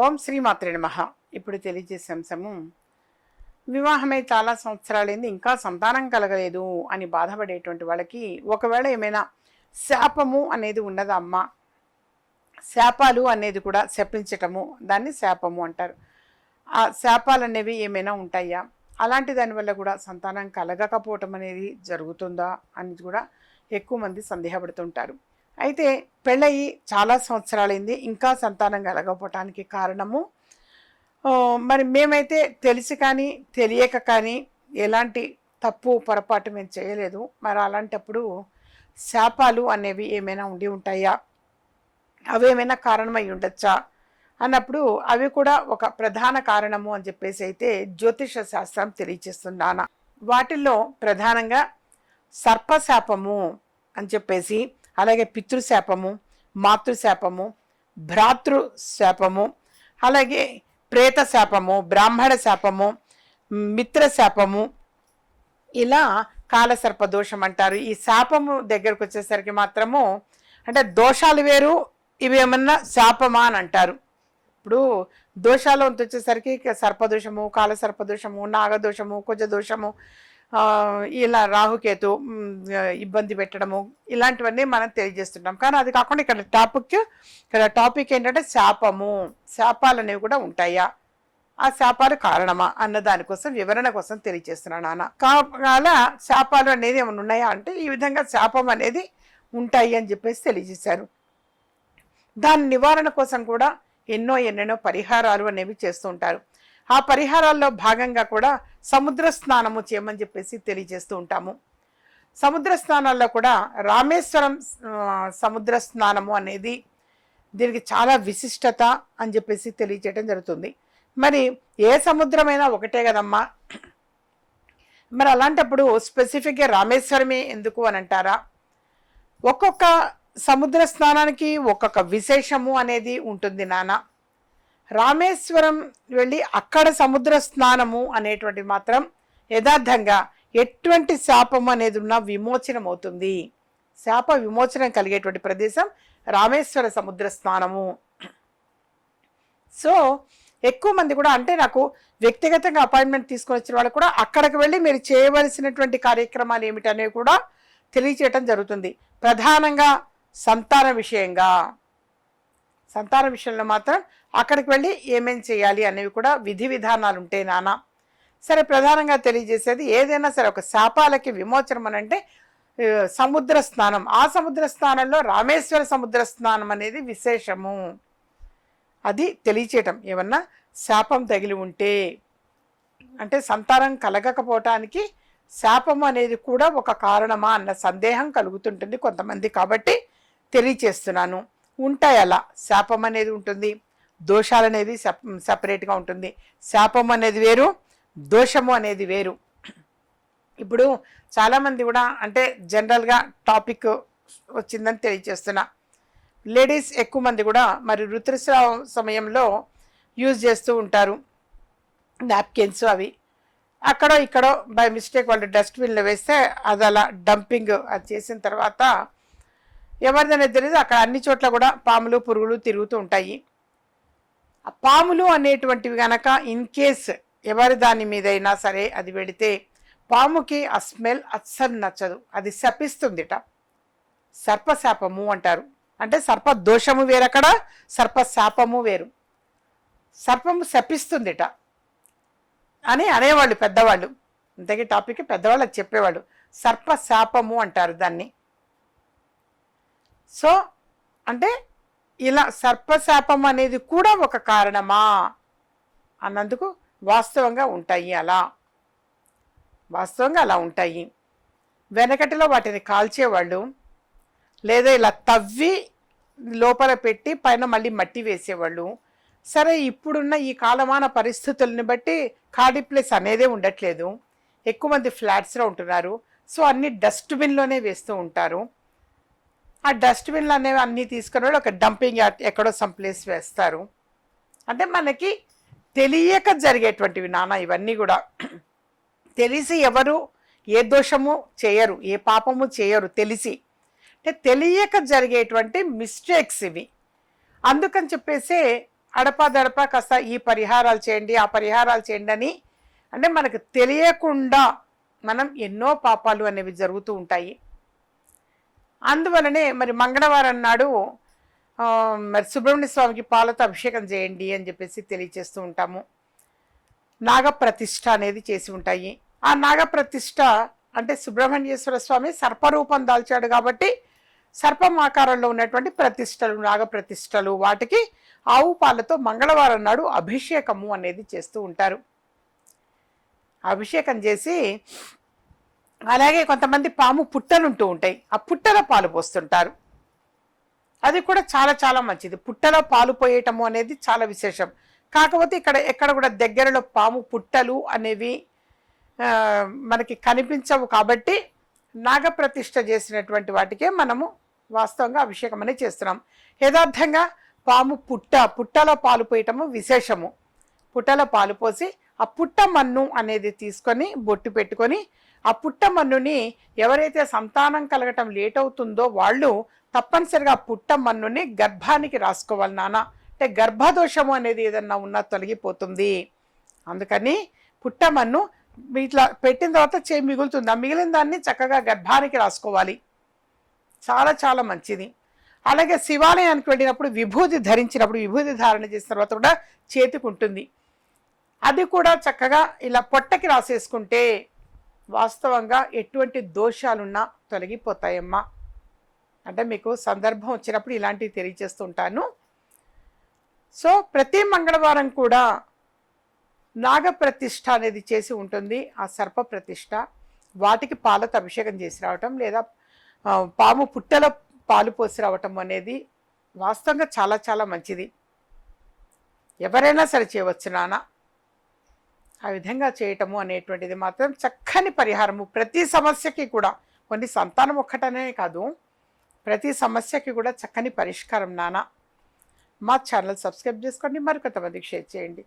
ఓం శ్రీమాత్రే నమః. ఇప్పుడు తెలియజేసే అంశము వివాహమై చాలా సంవత్సరాలైంది ఇంకా సంతానం కలగలేదు అని బాధపడేటువంటి వాళ్ళకి ఒకవేళ ఏమైనా శాపము అనేది ఉన్నదా అమ్మ? శాపాలు అనేది కూడా శపించటము దాన్ని శాపము అంటారు. ఆ శాపాలు అనేవి ఏమైనా ఉంటాయా? అలాంటి దానివల్ల కూడా సంతానం కలగకపోవటం అనేది జరుగుతుందా అనేది కూడా ఎక్కువ మంది సందేహపడుతుంటారు. అయితే పెళ్ళయి చాలా సంవత్సరాలైంది ఇంకా సంతానం కలగకపోవటానికి కారణము మరి మేమైతే తెలిసి కానీ తెలియక కానీ ఎలాంటి తప్పు పొరపాటు మేము చేయలేదు. మరి అలాంటప్పుడు శాపాలు అనేవి ఏమైనా ఉండి ఉంటాయా? అవేమైనా కారణమై ఉండొచ్చా? అన్నప్పుడు అవి కూడా ఒక ప్రధాన కారణము అని చెప్పేసి అయితే జ్యోతిష శాస్త్రం తెలియచేస్తున్నాన వాటిల్లో ప్రధానంగా సర్పశాపము అని చెప్పేసి అలాగే పితృశాపము మాతృశాపము భ్రాతృ శాపము అలాగే ప్రేత శాపము బ్రాహ్మణ శాపము మిత్ర శాపము ఇలా కాలసర్ప దోషం అంటారు. ఈ శాపము దగ్గరకు వచ్చేసరికి మాత్రము అంటే దోషాలు వేరు ఇవేమన్నా శాపమా అని అంటారు. ఇప్పుడు దోషాలు వచ్చేసరికి సర్పదోషము కాల సర్పదోషము నాగదోషము కుజదోషము ఇలా రాహుకేతు ఇబ్బంది పెట్టడము ఇలాంటివన్నీ మనం తెలియజేస్తుంటాం. కానీ అది కాకుండా ఇక్కడ టాపిక్ ఇక్కడ టాపిక్ ఏంటంటే శాపము. శాపాలు అనేవి కూడా ఉంటాయా? ఆ శాపాలు కారణమా? అన్న దానికోసం వివరణ కోసం తెలియజేస్తున్నాను నాన్న. కాల శాపాలు అనేది ఏమైనా ఉన్నాయా అంటే ఈ విధంగా శాపం అనేది ఉంటాయి అని చెప్పేసి తెలియజేశారు. దాని నివారణ కోసం కూడా ఎన్నో ఎన్నెన్నో పరిహారాలు అనేవి చేస్తూ ఉంటారు. ఆ పరిహారాల్లో భాగంగా కూడా సముద్ర స్నానము చేయమని చెప్పేసి తెలియజేస్తూ ఉంటాము. సముద్ర స్నానాల్లో కూడా రామేశ్వరం సముద్ర స్నానము అనేది దీనికి చాలా విశిష్టత అని చెప్పేసి తెలియజేయడం జరుగుతుంది. మరి ఏ సముద్రమైనా ఒకటే కదమ్మా. మరి అలాంటప్పుడు స్పెసిఫిక్గా రామేశ్వరమే ఎందుకు అని అంటారా? ఒక్కొక్క సముద్ర స్నానానికి ఒక్కొక్క విశేషము అనేది ఉంటుంది నాన్న రామేశ్వరం వెళ్ళి అక్కడ సముద్ర స్నానము అనేటువంటి మాత్రం యథార్థంగా ఎటువంటి శాపం అనేది ఉన్నా విమోచనం అవుతుంది శాప విమోచనం కలిగేటువంటి ప్రదేశం రామేశ్వర సముద్ర స్నానము. సో ఎక్కువ మంది కూడా అంటే నాకు వ్యక్తిగతంగా అపాయింట్మెంట్ తీసుకొని వచ్చిన వాళ్ళు కూడా అక్కడికి వెళ్ళి మీరు చేయవలసినటువంటి కార్యక్రమాలు ఏమిటనేవి కూడా తెలియచేయటం జరుగుతుంది. ప్రధానంగా సంతాన విషయంగా. సంతాన విషయంలో మాత్రం అక్కడికి వెళ్ళి ఏమేం చేయాలి అనేవి కూడా విధి విధానాలు ఉంటాయి నాన్న సరే ప్రధానంగా తెలియజేసేది ఏదైనా సరే ఒక శాపాలకి విమోచనం అని అంటే సముద్ర స్నానం. ఆ సముద్ర స్నానంలో రామేశ్వర సముద్ర స్నానం అనేది విశేషము. అది తెలియచేయటం. ఏమన్నా శాపం తగిలి ఉంటే అంటే సంతానం కలగకపోవటానికి శాపం అనేది కూడా ఒక కారణమా అన్న సందేహం కలుగుతుంటుంది కొంతమంది కాబట్టి తెలియచేస్తున్నాను. ఉంటాయి అలా. శాపం అనేది ఉంటుంది. దోషాలు అనేది సప్ సపరేట్గా ఉంటుంది. శాపం అనేది వేరు దోషము అనేది వేరు. ఇప్పుడు చాలామంది కూడా అంటే జనరల్గా టాపిక్ వచ్చిందని తెలియజేస్తున్నా లేడీస్ ఎక్కువ మంది కూడా మరి ఋతుస్రావ సమయంలో యూజ్ చేస్తూ ఉంటారు. నాప్కిన్స్ అవి. అక్కడో ఇక్కడో బై మిస్టేక్ వాళ్ళు డస్ట్బిన్లో వేస్తే అది అలా డంపింగ్ అది చేసిన తర్వాత ఎవరిదనేది తెలియదు అక్కడ అన్ని చోట్ల కూడా పాములు పురుగులు తిరుగుతూ ఉంటాయి. ఆ పాములు అనేటువంటివి కనుక ఇన్ కేస్ ఎవరి దాని మీదైనా సరే అది పెడితే పాముకి ఆ స్మెల్ అస్సలు నచ్చదు. అది శపిస్తుందిట. సర్పశాపము అంటారు. అంటే సర్ప దోషము వేరక్కడ సర్పశాపము వేరు. సర్పము శపిస్తుందిట. అని అనేవాళ్ళు పెద్దవాళ్ళు. ఇంతకీ టాపిక్ పెద్దవాళ్ళకి చెప్పేవాళ్ళు. సర్పశాపము అంటారు దాన్ని. సో అంటే ఇలా సర్పశాపం అనేది కూడా ఒక కారణమా? అన్నందుకు వాస్తవంగా ఉంటాయి అలా. వాస్తవంగా అలా ఉంటాయి. వెనకటిలో వాటిని కాల్చేవాళ్ళు లేదా ఇలా తవ్వి లోపల పెట్టి పైన మళ్ళీ మట్టి వేసేవాళ్ళు. సరే ఇప్పుడున్న ఈ కాలమాన పరిస్థితుల్ని బట్టి ఖాళీ ప్లేస్ అనేదే ఉండట్లేదు. ఎక్కువ మంది ఫ్లాట్స్లో ఉంటున్నారు. సో అన్ని డస్ట్బిన్లోనే వేస్తూ ఉంటారు. ఆ డస్ట్బిన్లు అనేవి అన్నీ తీసుకుని వాళ్ళు ఒక డంపింగ్ యార్డ్ ఎక్కడో సమ్ ప్లేస్ వేస్తారు. అంటే మనకి తెలియక జరిగేటువంటివి నాన్న ఇవన్నీ కూడా. తెలిసి ఎవరు ఏ దోషము చేయరు ఏ పాపము చేయరు తెలిసి. అంటే తెలియక జరిగేటువంటి మిస్టేక్స్ ఇవి. అందుకని చెప్పేసి అడపాదడపా కాస్త ఈ పరిహారాలు చేయండి ఆ పరిహారాలు చేయండి అని అంటే మనకు తెలియకుండా మనం ఎన్నో పాపాలు అనేవి జరుగుతూ ఉంటాయి. అందువలనే మరి మంగళవారం నాడు మరి సుబ్రహ్మణ్య స్వామికి పాలతో అభిషేకం చేయండి అని చెప్పేసి తెలియచేస్తూ ఉంటాము. నాగప్రతిష్ఠ అనేది చేసి ఉంటాయి. ఆ నాగప్రతిష్ఠ అంటే సుబ్రహ్మణ్యేశ్వర స్వామి సర్పరూపం దాల్చాడు కాబట్టి సర్పం ఆకారంలో ఉన్నటువంటి ప్రతిష్టలు నాగప్రతిష్టలు వాటికి ఆవు పాలతో మంగళవారం నాడు అభిషేకము అనేది చేస్తూ ఉంటారు. అభిషేకం చేసి అలాగే కొంతమంది పాము పుట్టలు ఉంటూ ఉంటాయి. ఆ పుట్టలో పాలు పోస్తుంటారు. అది కూడా చాలా చాలా మంచిది. పుట్టలో పాలు పోయటము అనేది చాలా విశేషం. కాకపోతే ఇక్కడ ఎక్కడ కూడా దగ్గరలో పాము పుట్టలు అనేవి మనకి కనిపించవు కాబట్టి నాగప్రతిష్ఠ చేసినటువంటి వాటికే మనము వాస్తవంగా అభిషేకం అనేది చేస్తున్నాం. యథార్థంగా పాము పుట్ట పుట్టలో పాలు పోయటము విశేషము. పుట్టలో పాలు పోసి ఆ పుట్ట మన్ను అనేది తీసుకొని బొట్టు పెట్టుకొని ఆ పుట్టమన్నుని ఎవరైతే సంతానం కలగటం లేట్ అవుతుందో వాళ్ళు తప్పనిసరిగా పుట్టమన్నుని గర్భానికి రాసుకోవాలి నాన్న. అంటే గర్భదోషము అనేది ఏదన్నా ఉన్నా తొలగిపోతుంది. అందుకని పుట్టమన్ను ఇట్లా పెట్టిన తర్వాత చేయి మిగులుతుంది. ఆ మిగిలిన దాన్ని చక్కగా గర్భానికి రాసుకోవాలి. చాలా చాలా మంచిది. అలాగే శివాలయానికి వెళ్ళినప్పుడు విభూతి ధరించినప్పుడు విభూతి ధారణ చేసిన తర్వాత కూడా చేతికి ఉంటుంది. అది కూడా చక్కగా ఇలా పొట్టకి రాసేసుకుంటే వాస్తవంగా ఎటువంటి దోషాలున్నా తొలగిపోతాయమ్మా. అంటే మీకు సందర్భం వచ్చినప్పుడు ఇలాంటివి తెలియజేస్తుంటాను. సో ప్రతి మంగళవారం కూడా నాగప్రతిష్ఠ అనేది చేసి ఉంటుంది. ఆ సర్ప ప్రతిష్ఠ. వాటికి పాలతో అభిషేకం చేసి రావటం లేదా పాము పుట్టలో పాలు పోసి రావటం అనేది వాస్తవంగా చాలా చాలా మంచిది. ఎవరైనా సరే చేయవచ్చు నానా ఆ విధంగా చేయటము అనేటువంటిది మాత్రం చక్కని పరిహారము. ప్రతి సమస్యకి కూడా కొన్ని సంతానం ఒక్కటనే కాదు ప్రతి సమస్యకి కూడా చక్కని పరిష్కారం నానా. మా ఛానల్ సబ్స్క్రైబ్ చేసుకోండి మరికొంతమందికి షేర్ చేయండి.